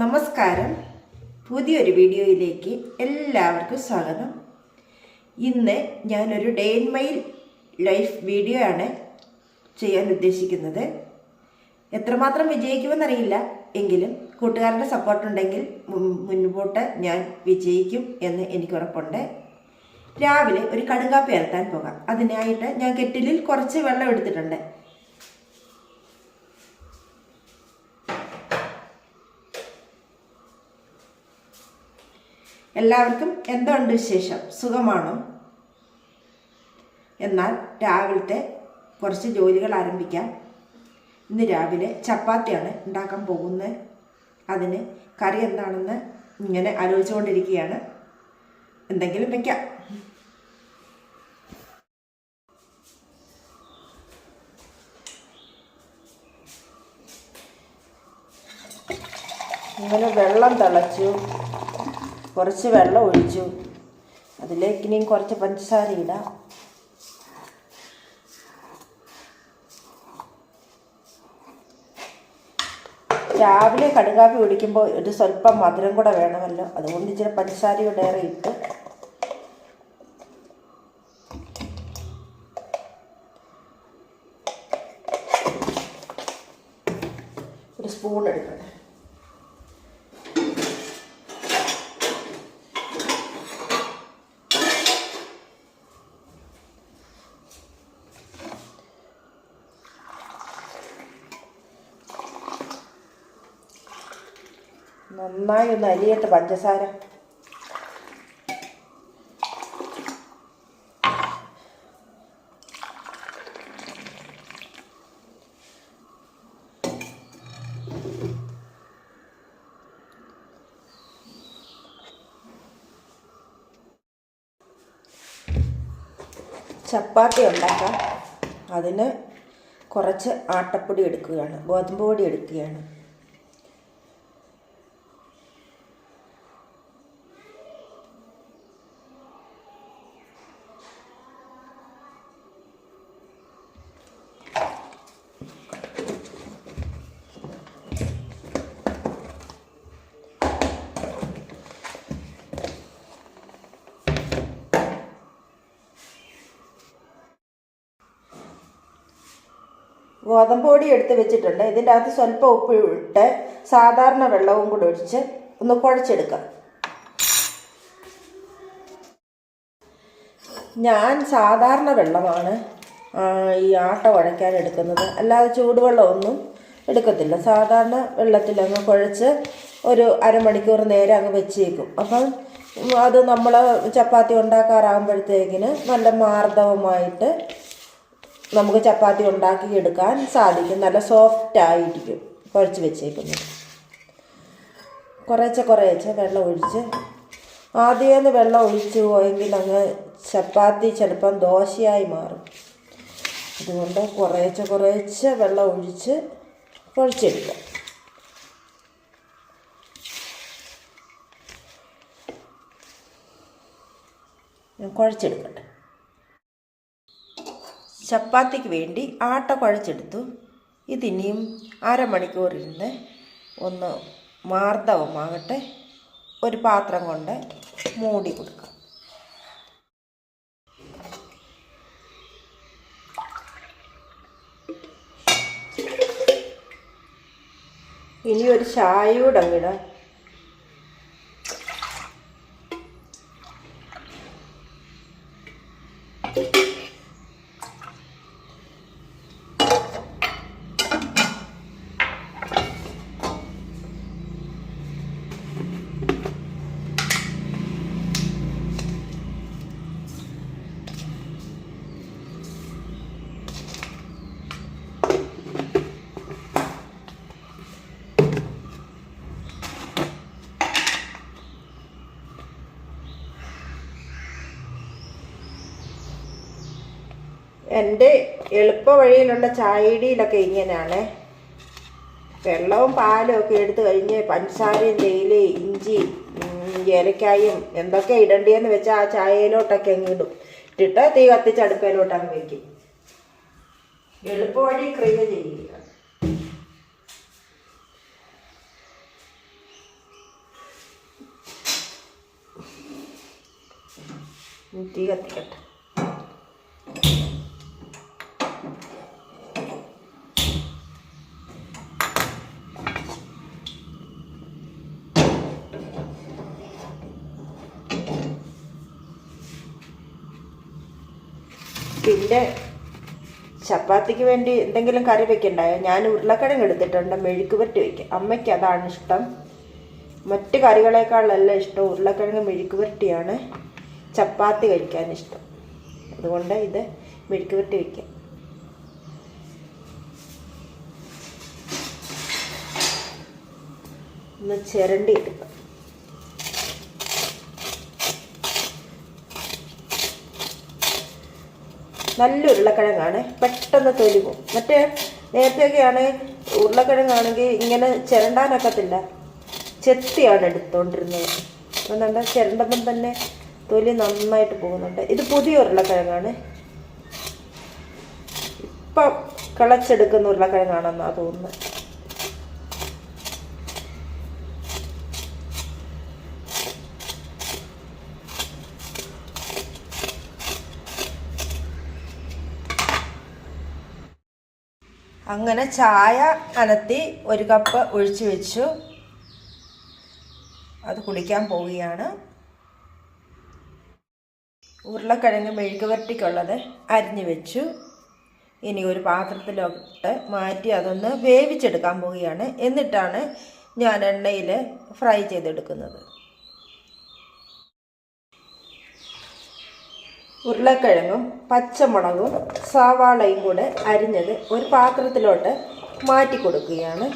നമസ്കാരം. പുതിയൊരു വീഡിയോയിലേക്ക് എല്ലാവർക്കും സ്വാഗതം. ഇന്ന് ഞാനൊരു day in my life video ആണ് ചെയ്യാൻ ഉദ്ദേശിക്കുന്നത്. എത്രമാത്രം വിജയിക്കുമെന്നറിയില്ല. എങ്കിലും കൂട്ടുകാരുടെ സപ്പോർട്ടുണ്ടെങ്കിൽ മുൻപോട്ട് ഞാൻ വിജയിക്കും എന്ന് എനിക്ക് ഉറപ്പുണ്ട്. രാവിലെ ഒരു കടുങ്കാപ്പി ഇറത്താൻ പോകാം. അതിനായിട്ട് ഞാൻ കെറ്റിലിൽ കുറച്ച് വെള്ളം എടുത്തിട്ടുണ്ട്. എല്ലാവർക്കും എന്തുണ്ട് വിശേഷം? സുഖമാണോ? എന്നാൽ രാവിലത്തെ കുറച്ച് ജോലികൾ ആരംഭിക്കാം. ഇന്ന് രാവിലെ ചപ്പാത്തിയാണ് ഉണ്ടാക്കാൻ പോകുന്നത്. അതിന് കറി എന്താണെന്ന് ഇങ്ങനെ ആലോചിച്ചുകൊണ്ടിരിക്കുകയാണ്. എന്തെങ്കിലും വയ്ക്കാം ഇങ്ങനെ വെള്ളം തിളച്ചു. കുറച്ച് വെള്ളം ഒഴിച്ചു. അതിലേക്ക് ഇനിയും കുറച്ച് പഞ്ചസാര ഇടാം. രാവിലെ കടുകാപ്പി കുടിക്കുമ്പോൾ ഒരു സ്വല്പം മധുരം കൂടെ വേണമല്ലോ. അതുകൊണ്ട് ഇച്ചിരി പഞ്ചസാരയോടേറെ ഇട്ട് നന്നായി ഒന്ന് അരിയട്ടെ പഞ്ചസാര. ചപ്പാത്തി ഉണ്ടാക്കാം. അതിന് കുറച്ച് ആട്ടപ്പൊടി എടുക്കുകയാണ് ഗോതമ്പ് പൊടി എടുക്കുകയാണ്. ഗോതമ്പ് പൊടി എടുത്ത് വെച്ചിട്ടുണ്ട്. ഇതിന്റെ അകത്ത് സ്വല്പം ഉപ്പ് ഇട്ട് സാധാരണ വെള്ളവും കൂടെ ഒഴിച്ച് ഒന്ന് കുഴച്ചെടുക്കാം. ഞാൻ സാധാരണ വെള്ളമാണ് ഈ ആട്ട കുഴയ്ക്കാൻ എടുക്കുന്നത്. അല്ലാതെ ചൂടുവെള്ളമൊന്നും എടുക്കത്തില്ല. സാധാരണ വെള്ളത്തിൽ അങ്ങ് കുഴച്ച് ഒരു അരമണിക്കൂർ നേരം അങ്ങ് വെച്ചേക്കും. അപ്പം അത് നമ്മൾ ചപ്പാത്തി ഉണ്ടാക്കാറാകുമ്പോഴത്തേക്കിന് നല്ല മാർദ്ദവമായിട്ട് നമുക്ക് ചപ്പാത്തി ഉണ്ടാക്കി എടുക്കാൻ സാധിക്കും. നല്ല സോഫ്റ്റ് ആയിരിക്കും കുഴച്ച് വെച്ചേക്കുന്നത്. കുറേച്ചെ കുറേച്ചെ വെള്ളം ഒഴിച്ച് ആദ്യമേ വെള്ളം ഒഴിച്ചു പോയെങ്കിൽ അങ്ങ് ചപ്പാത്തി ചിലപ്പം ദോശയായി മാറും. അതുകൊണ്ട് കുറേച്ച കുറേച്ച വെള്ളം ഒഴിച്ച് കുഴച്ചെടുക്കാം ഞാൻ കുഴച്ചെടുക്കട്ടെ. ചപ്പാത്തിക്ക് വേണ്ടി ആട്ട കുഴച്ചെടുത്തു. ഇതിനിയും അരമണിക്കൂർ ഇരുന്ന് ഒന്ന് മാർദ്ദവമാകട്ടെ ഒരു പാത്രം കൊണ്ട് മൂടി കൊടുക്കാം. ഇനി ഒരു ചായയൂടെ അങ്ങിടാം എന്റെ എളുപ്പ വഴിയിലുള്ള ചായയിടിയിലൊക്കെ ഇങ്ങനെയാണ്. വെള്ളവും പാലും ഒക്കെ എടുത്തു കഴിഞ്ഞ് പഞ്ചസാരയും തേയില ഇഞ്ചി ഏലക്കായും എന്തൊക്കെ ഇടണ്ടിയെന്ന് വെച്ചാൽ ആ ചായയിലോട്ടൊക്കെ അങ്ങ് ഇടും. ഇട്ടിട്ട് തീ കത്തിച്ച് അടുപ്പയിലോട്ട് അങ്ങ് വയ്ക്കും എളുപ്പവഴി ക്രിയ ചെയ്യുക. തീ കത്തിക്കട്ടെ. പിന്നെ ചപ്പാത്തിക്ക് വേണ്ടി എന്തെങ്കിലും കറി വെക്കണ്ടായോ? ഞാൻ ഉരുളക്കിഴങ്ങ് എടുത്തിട്ടുണ്ട് മെഴുക്ക് പുരട്ടി വയ്ക്കാം അമ്മയ്ക്ക് അതാണ് ഇഷ്ടം. മറ്റ് കറികളെക്കാളെല്ലാം ഇഷ്ടം. ഉരുളക്കിഴങ്ങ് മെഴുക്ക് പുരട്ടിയാണ് ചപ്പാത്തി കഴിക്കാൻ ഇഷ്ടം. അതുകൊണ്ട് ഇത് മെഴുക്ക് പുരട്ടി വയ്ക്കാം ഒന്ന് ചിരണ്ടി എടുക്കാം. നല്ല ഉരുളക്കിഴങ്ങാണ്. പെട്ടെന്ന് തൊലി പോകും മറ്റേ നേരത്തെയൊക്കെയാണ് ഉരുളക്കിഴങ്ങാണെങ്കിൽ ഇങ്ങനെ ചിരണ്ടാനൊക്കത്തില്ല. ചെത്തിയാണ് എടുത്തോണ്ടിരുന്നത്. അതുകൊണ്ട് ചിരണ്ടുമ്പം തന്നെ തൊലി നന്നായിട്ട് പോകുന്നുണ്ട്. ഇത് പുതിയ ഉരുളക്കിഴങ്ങാണ്. ഇപ്പം കിളച്ചെടുക്കുന്ന ഉരുളക്കിഴങ്ങാണെന്നാണ് തോന്നുന്നത്. അങ്ങനെ ചായ കലത്തി ഒരു കപ്പ് ഒഴിച്ചു വെച്ചു. അത് കുടിക്കാൻ പോവുകയാണ്. ഉരുളക്കിഴങ്ങ് മെഴുക്ക് വരട്ടിക്കുള്ളത് അരിഞ്ഞു വെച്ചു. ഇനി ഒരു പാത്രത്തിലോട്ട് മാറ്റി അതൊന്ന് വേവിച്ചെടുക്കാൻ പോവുകയാണ്. എന്നിട്ടാണ് ഞാൻ എണ്ണയിൽ ഫ്രൈ ചെയ്തെടുക്കുന്നത്. ഉരുളക്കിഴങ്ങും പച്ചമുളകും സവാളയും കൂടെ അരിഞ്ഞത് ഒരു പാത്രത്തിലോട്ട് മാറ്റി കൊടുക്കുകയാണ്.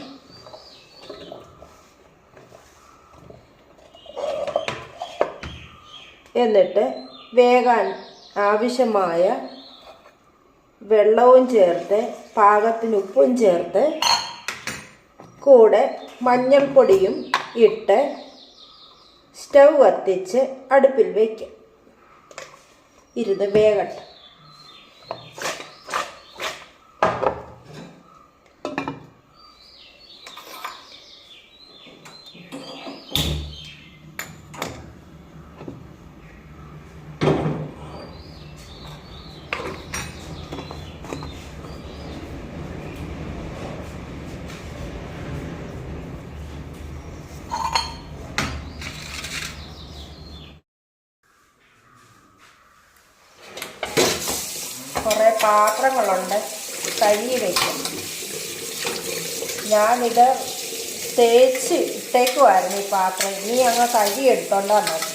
എന്നിട്ട് വേകാൻ ആവശ്യമായ വെള്ളവും ചേർത്ത് പാകത്തിന് ഉപ്പും ചേർത്ത് കൂടെ മഞ്ഞൾപ്പൊടിയും ഇട്ട് സ്റ്റൗ കത്തിച്ച് അടുപ്പിൽ വയ്ക്കും ഇരുന്ന് വേകട്ടെ കുറേ പാത്രങ്ങളുണ്ട്. കഴുകി വയ്ക്കും ഞാനിത് തേച്ച് ഇട്ടേക്കുമായിരുന്നു ഈ പാത്രം. ഇനി അങ്ങ് കഴുകി എടുത്തോണ്ടാ മതി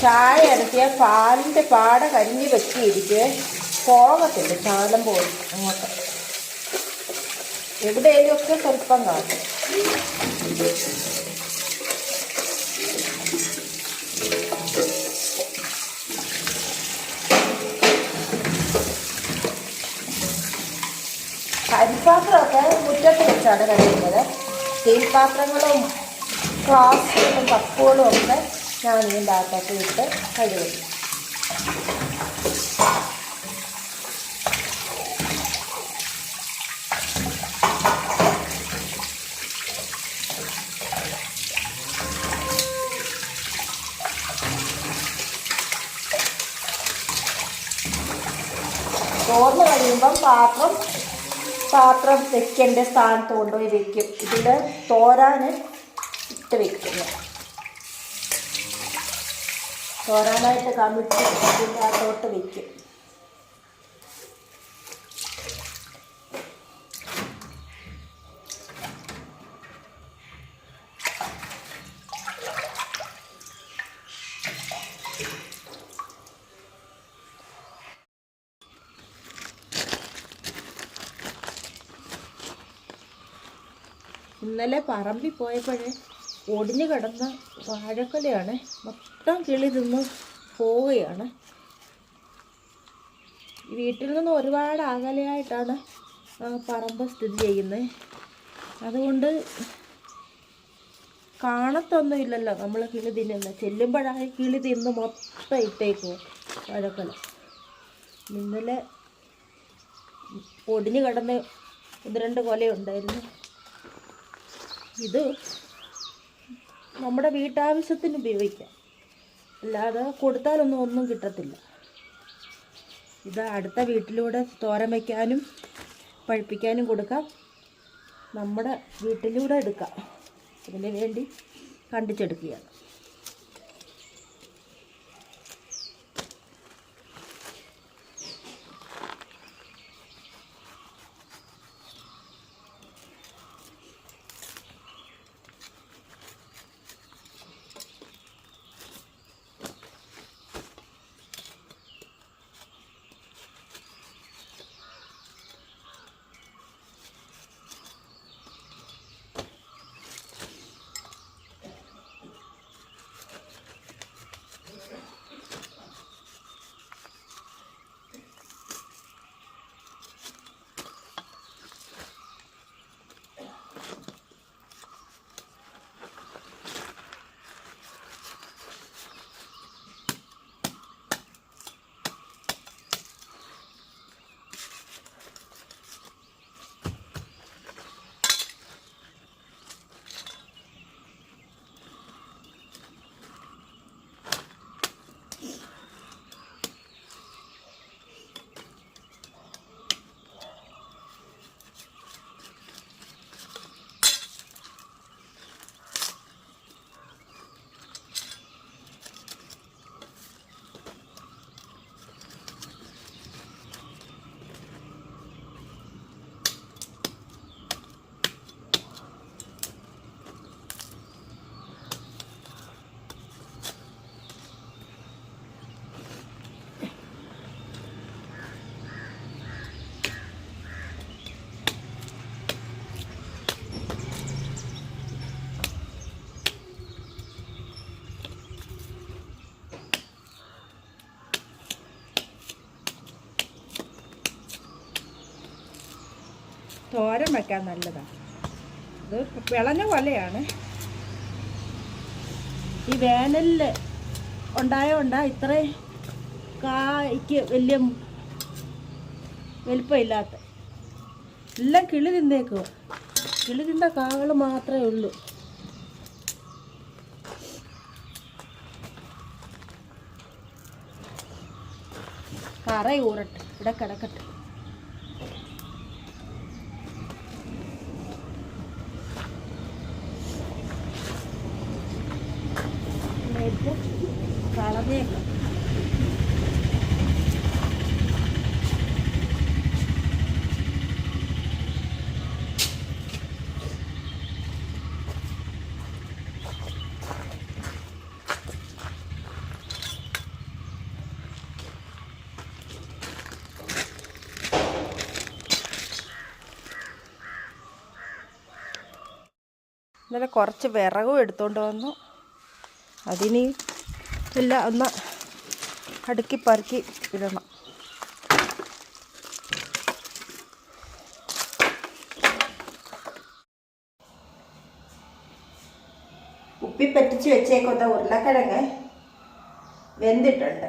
ചായ ഇറക്കിയ പാലിന്റെ പാട കരിഞ്ഞ് വെച്ചിരിക്കെ പോകത്തില്ല ചാലം പോയി അങ്ങോട്ട്. എവിടെയെങ്കിലുമൊക്കെ സ്വല്പം കാണും. കരിപ്പാത്രമൊക്കെ മുറ്റത്ത് വെച്ചാണ് കഴിയുന്നത് സ്റ്റീൽ പാത്രങ്ങളും ഗ്ലാസുകളും കപ്പുകളും ഒക്കെ ഞാൻ ഈ അകത്തൊക്കെ ഇട്ട് കഴുകും. ചോർന്ന് കഴിയുമ്പം പാത്രം പാത്രം വെക്കേണ്ട സ്ഥാനത്ത് കൊണ്ടുപോയി വെക്കും. ഇതിൽ തോരാൻ ഇട്ട് വെക്കുന്നു. തോരാനായിട്ട് കമിറ്റി ഇതിന്റെ അകത്തോട്ട് വെക്കും. ഇന്നലെ പറമ്പിൽ പോയപ്പോഴേ ഒടിഞ്ഞു കിടന്ന വാഴക്കൊലയാണ് മൊത്തം കിളി തിന്ന് പോവുകയാണ്. വീട്ടിൽ നിന്ന് ഒരുപാട് അകലെയായിട്ടാണ് പറമ്പ് സ്ഥിതി ചെയ്യുന്നത് അതുകൊണ്ട് കാണത്തൊന്നുമില്ലല്ലോ നമ്മൾ കിളി തിന്നുന്നത് ചെല്ലുമ്പോഴാണ് കിളി തിന്ന് മൊത്തം ഇട്ടേക്കുമോ വഴക്കല. ഇന്നലെ പൊടിഞ്ഞു കിടന്ന് ഒന്ന് രണ്ട് കൊലയുണ്ടായിരുന്നു. ഇത് നമ്മുടെ വീട്ടാവശ്യത്തിന് ഉപയോഗിക്കാം. അല്ലാതെ കൊടുത്താലൊന്നും ഒന്നും കിട്ടത്തില്ല. ഇത് അടുത്ത വീട്ടിലൂടെ തോരൻ വയ്ക്കാനും പഴുപ്പിക്കാനും കൊടുക്കാം. നമ്മുടെ വീട്ടിലൂടെ എടുക്കാം. അതിന് വേണ്ടി കണ്ടിച്ചെടുക്കുകയാണ്. വയ്ക്കാൻ നല്ലതാണ് ഇത് വിളഞ്ഞ കൊലയാണ് ഈ വേനലിൽ ഉണ്ടായോണ്ടാ ഇത്രയും കായ്ക്ക് വലിയ വലിപ്പമില്ലാത്ത. എല്ലാം കിളി തിന്നേക്കുക കിളി തിന്ന കാകൾ മാത്രമേ ഉള്ളൂ. കറ ഊറട്ടെ ഇവിടെ കിടക്കട്ടെ നേരത്തെ കളഞ്ഞേക്കാം ഇന്നലെ കുറച്ച് വിറകും എടുത്തുകൊണ്ട് വന്നു. അതിന് എല്ലാം ഒന്ന് അടുക്കി പറക്കി ഇടണം. ഉപ്പി പറ്റിച്ച് വെച്ചേക്കുന്ന ഉരുളക്കിഴങ്ങ് വെന്തിട്ടുണ്ട്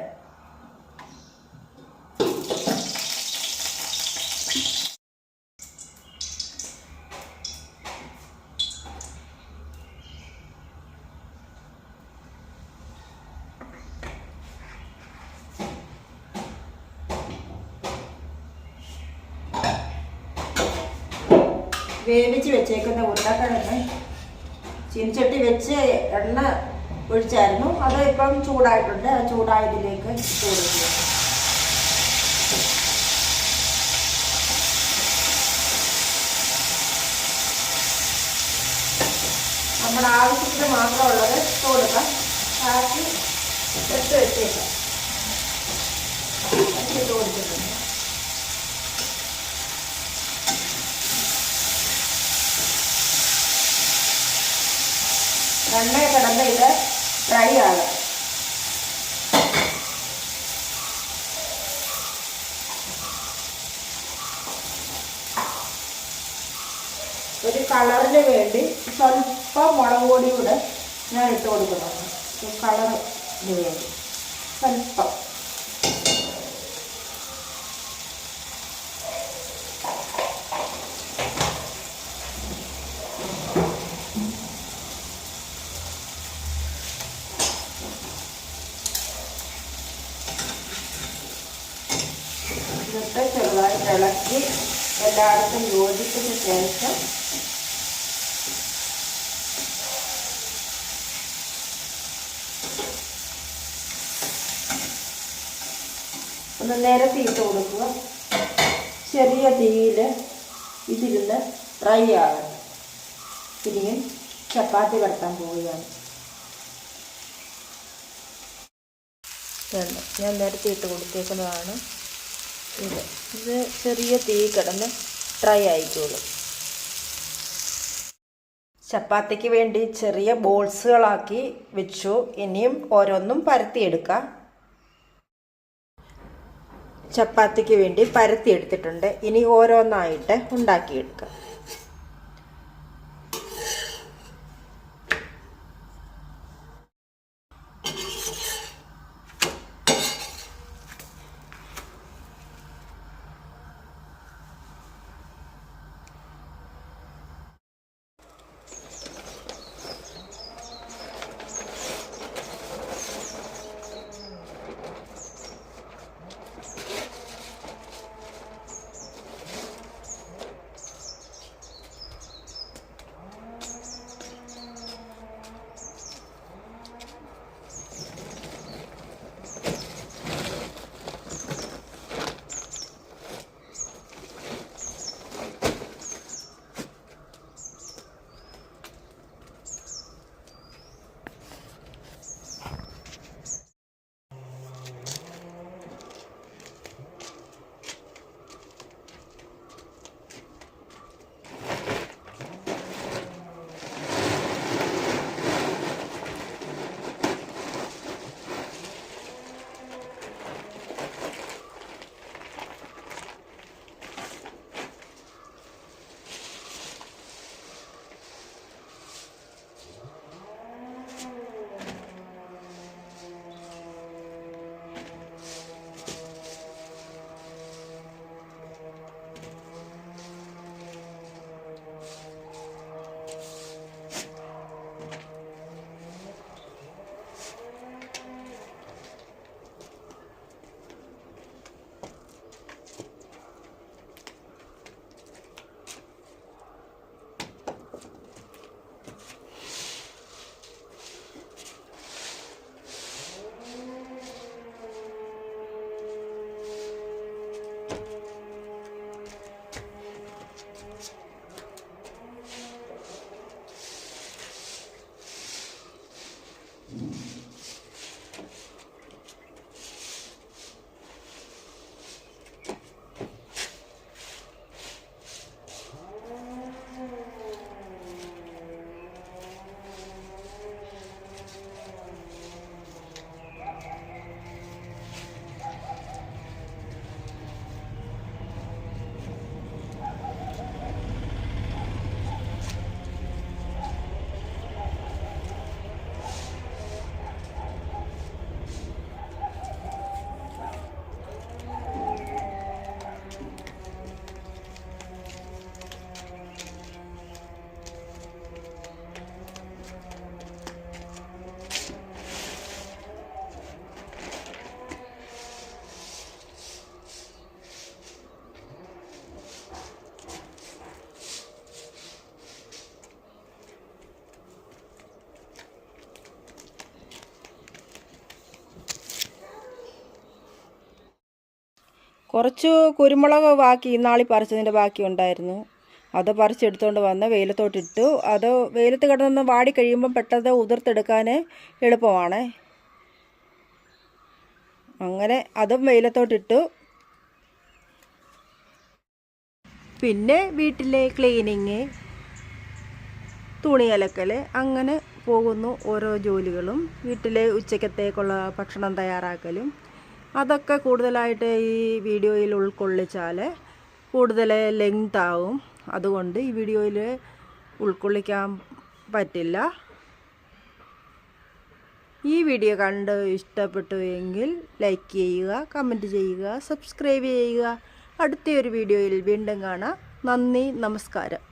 വേവിച്ച് വെച്ചേക്കുന്ന ഉരുളക്കിഴങ്ങ് ചീനിച്ചട്ടി വെച്ച് എണ്ണ ഒഴിച്ചായിരുന്നു. അത് ഇപ്പം ചൂടായിട്ടുണ്ട്. ആ ചൂടായതിലേക്ക് കൊടുക്കുക. നമ്മുടെ ആവശ്യത്തിന് മാത്രമുള്ളത് കൊടുക്കാം. ബാക്കി എടുത്ത് വെച്ചേക്കാം. ഇട്ട് എണ്ണ കിടന്ന് ഇത് ഫ്രൈ ആകും ഒരു കളറിന് വേണ്ടി സ്വല്പം മുളക് പൊടി കൂടെ ഞാൻ ഇട്ട് കൊടുക്കുന്നുണ്ട്. കളറിന് വേണ്ടി സ്വല്പം എന്നിട്ട് ഇളക്കി എല്ലായിടത്തും യോജിച്ചതിന് ശേഷം ഒന്ന് നേരെ ഇട്ട് കൊടുക്കുക. ചെറിയ തീയിൽ ഇതിരുന്ന് ഫ്രൈ ആകണം. പിന്നെയും ചപ്പാത്തി കടത്താൻ പോവുകയാണ്. ഞാൻ നേരത്തെ ഇട്ട് കൊടുത്തേക്കുന്നതാണ്. ഇത് ഇത് ചെറിയ തീ കിടന്ന് ഡ്രൈ ആയിക്കോളും. ചപ്പാത്തിക്ക് വേണ്ടി ചെറിയ ബോൾസുകളാക്കി വെച്ചു. ഇനിയും ഓരോന്നും പരത്തിയെടുക്കാം. ചപ്പാത്തിക്ക് വേണ്ടി പരത്തിയെടുത്തിട്ടുണ്ട്. ഇനി ഓരോന്നായിട്ട് ഉണ്ടാക്കിയെടുക്കാം. കുറച്ച് കുരുമുളക് ബാക്കി ഇന്നാളി പറിച്ചതിന്റെ ബാക്കി ഉണ്ടായിരുന്നു. അത് പറിച്ചെടുത്തുകൊണ്ട് വന്ന് വെയിലത്തോട്ടിട്ടു. അത് വെയിലത്ത് കിടന്നൊന്ന് വാടി കഴിയുമ്പം പെട്ടെന്ന് ഉതിർത്തെടുക്കാൻ എളുപ്പമാണ്. അങ്ങനെ അതും വെയിലത്തോട്ടിട്ടു. പിന്നെ വീട്ടിലെ ക്ലീനിങ് തുണി അലക്കൽ അങ്ങനെ പോകുന്നു ഓരോ ജോലികളും. വീട്ടിലെ ഉച്ചക്കത്തേക്കുള്ള ഭക്ഷണം തയ്യാറാക്കലും അതൊക്കെ കൂടുതലായിട്ട് ഈ വീഡിയോയിൽ ഉൾക്കൊള്ളിച്ചാൽ കൂടുതൽ ലെങ്ത് ആവും. അതുകൊണ്ട് ഈ വീഡിയോയിൽ ഉൾക്കൊള്ളിക്കാൻ പറ്റില്ല. ഈ വീഡിയോ കണ്ട് ഇഷ്ടപ്പെട്ടു എങ്കിൽ ലൈക്ക് ചെയ്യുക കമന്റ് ചെയ്യുക സബ്സ്ക്രൈബ് ചെയ്യുക. അടുത്തൊരു വീഡിയോയിൽ വീണ്ടും കാണാം. നന്ദി നമസ്കാരം.